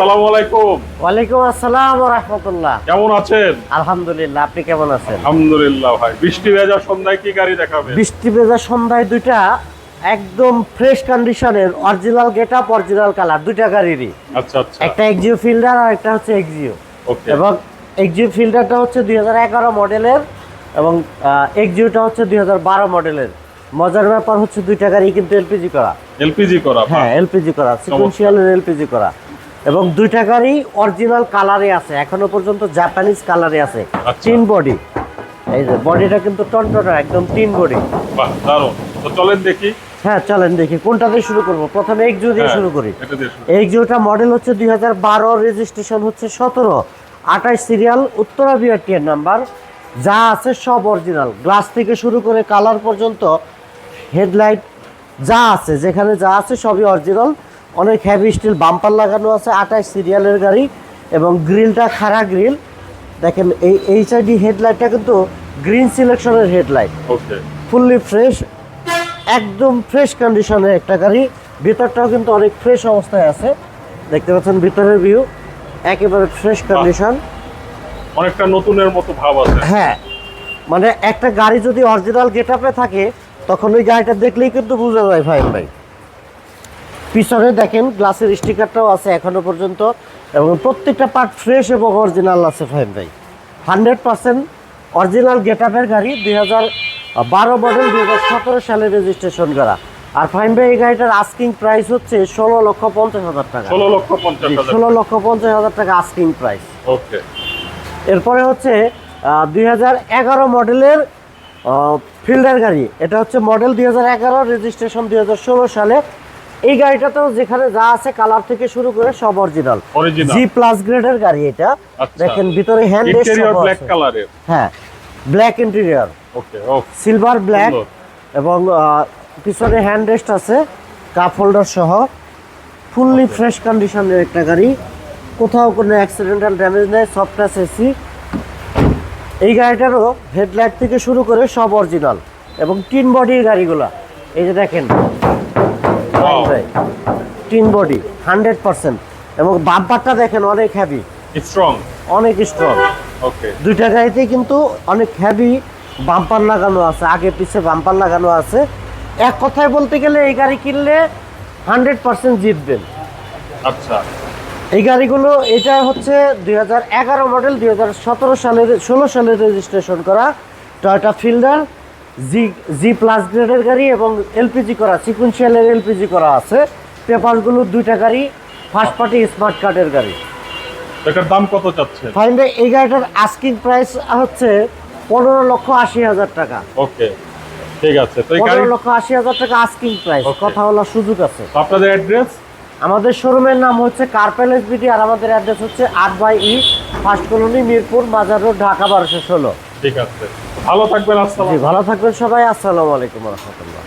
আসসালামু আলাইকুম। ওয়ালাইকুম আসসালাম ওয়া রাহমাতুল্লাহ। কেমন আছেন? আলহামদুলিল্লাহ আপনি কেমন আছেন? আলহামদুলিল্লাহ ভাই বৃষ্টি ভেজা সন্ধ্যায় কি গাড়ি দেখাবে বৃষ্টি ভেজা সন্ধ্যায় দুইটা একদম ফ্রেশ কন্ডিশনের original get up original colour দুইটা গাড়িরই। আচ্ছা আচ্ছা। একটা এক্সিও ফিল্ডার আর একটা হচ্ছে এক্সিও ওকে এবং এক্সিও ফিল্ডারটা হচ্ছে দুই মডেলের এবং এক্সিওটা হচ্ছে দুই হাজার বারো মডেলের মজার ব্যাপার হচ্ছে দুইটা গাড়ি কিন্তু এলপিজি করা। এলপিজি করা হ্যাঁ এলপিজি করা সিকুয়েন্সিয়ালের এলপিজি করা। এবং দুইটা গাড়ি অরিজিনাল কালারে আছে এখনও পর্যন্ত জাপানিজ কালারে আছে। আচ্ছা। Tin body. এই যে বডিটা কিন্তু টনটনা একদম টিন বডি। বাহ দারুণ। তো চলেন দেখি। হ্যাঁ চলেন দেখি কোনটা দিয়ে শুরু করব? প্রথমে এক্সিও দিয়ে হ্যাঁ, শুরু করি। দিয়ে শুরু। এক্সিওটা মডেল হচ্ছে দুই হাজার বারো রেজিস্ট্রেশন হচ্ছে সতেরো। আঠাশ সিরিয়াল উত্তরা বিআরটিএর নাম্বার যা আছে সব অরিজিনাল গ্লাস থেকে শুরু করে কালার পর্যন্ত হেডলাইট যা আছে যেখানে যা আছে সবই অরিজিনাল অনেক হেভি স্টিল বাম্পার লাগানো আছে আঠাশ সিরিয়ালের গাড়ি এবং গ্রিলটা খাড়া গ্রিল দেখেন এই এইচ আইডি হেডলাইটটা কিন্তু গ্রিন সিলেকশনের হেডলাইট ওকে ফুললি ফ্রেশ একদম ফ্রেশ কন্ডিশনের একটা গাড়ি। ভিতরটাও কিন্তু অনেক ফ্রেশ অবস্থায় আছে। দেখতে পাচ্ছেন ভিতরের ভিউ একেবারে ফ্রেশ কন্ডিশন অনেকটা নতুনের মতো ভাব আছে। হ্যাঁ মানে একটা গাড়ি যদি অরিজিনাল গেট আপে থাকে তখন ওই গাড়িটা দেখলেই কিন্তু বোঝা যায় ভাই ভাই। পিছনে দেখেন গ্লাসের স্টিকারটাও আছে এখনও পর্যন্ত এবং প্রত্যেকটা পার্ট ফ্রেশ এবং অরিজিনাল আছে ফাইম ভাই। হান্ড্রেড পার্সেন্ট অরিজিনাল গেট আপের গাড়ি দুই হাজার বারো মডেল দুই হাজার সতেরো সালে রেজিস্ট্রেশন করা। আর ফাইম ভাই এই গাড়িটার আস্কিং প্রাইস হচ্ছে ষোলো লক্ষ পঞ্চাশ হাজার টাকা। ষোলো লক্ষ পঞ্চাশ ষোলো লক্ষ পঞ্চাশ হাজার টাকা আস্কিং প্রাইস ওকে। এরপরে হচ্ছে দুই হাজার এগারো মডেলের ফিল্ডার গাড়ি। এটা হচ্ছে মডেল দুই হাজার এগারো রেজিস্ট্রেশন দুই হাজার ষোলো সালে। এই গাড়িটাতেও যেখানে যা আছে কালার থেকে শুরু করে সব অরিজিনাল জি প্লাস গ্রেডের গাড়ি এটা। আচ্ছা। দেখেন ভিতরে হ্যান্ড ব্ল্যাক কালারের হ্যাঁ black interior okay okay silver black এবং পিছনে হ্যান্ড রেস্ট আছে কাপ হোল্ডার সহ। ফুললি ফ্রেশ কন্ডিশনের একটা গাড়ি। কোথাও কোনো অ্যাক্সিডেন্টাল ড্যামেজ নেই সফটনেস এসি এই গাড়িটারও হেডলাইট থেকে শুরু করে সব অরিজিনাল এবং টিন বডির গাড়িগুলা। এই যে দেখেন Wow. Tin body hundred percent এবং বাম্পারটা দেখেন অনেক হ্যাভি স্ট্রং অনেক স্ট্রং ওকে দুইটা গাড়িতেই কিন্তু অনেক হেভি বাম্পার লাগানো আছে। আগে পিছে বাম্পার লাগানো আছে। এক কথায় বলতে গেলে এই গাড়ি কিনলে হান্ড্রেড পার্সেন্ট জিতবেন আচ্ছা। এই গাড়িগুলো এটা হচ্ছে দুই হাজার এগারো মডেল দুই হাজার সতেরো সালের ষোলো সালের রেজিস্ট্রেশন করা Toyota Fielder G G plus গ্রেডের গাড়ি এবং এলপিজি করা সিকুয়েন্সিয়ালের এলপিজি করা আছে। পেপারগুলো দুইটা গাড়ি ফার্স্ট পার্টি স্মার্ট কার্ডের গাড়ি। এটার দাম কত চাচ্ছেন ফাইন্ডে এই গাড়িটার আস্কিং প্রাইস হচ্ছে পনেরো লক্ষ আশি হাজার টাকা। ওকে ঠিক আছে তো এই গাড়ি পনেরো লক্ষ আশি হাজার টাকা আস্কিং প্রাইস Okay. কথা বলার সুযোগ আছে। তো আপনাদের অ্যাড্রেস আমাদের শোরুমের নাম হচ্ছে কার্পেল এসবিডি আর আমাদের অ্যাড্রেস হচ্ছে আট by E first colony Mirpur Mazar road Dhaka বারোশো ষোলো। ঠিক আছে। ভালো থাকবেন আসসালাম ভালো থাকবেন সবাই। আসসালামু আলাইকুম রহমতুল্লাহ।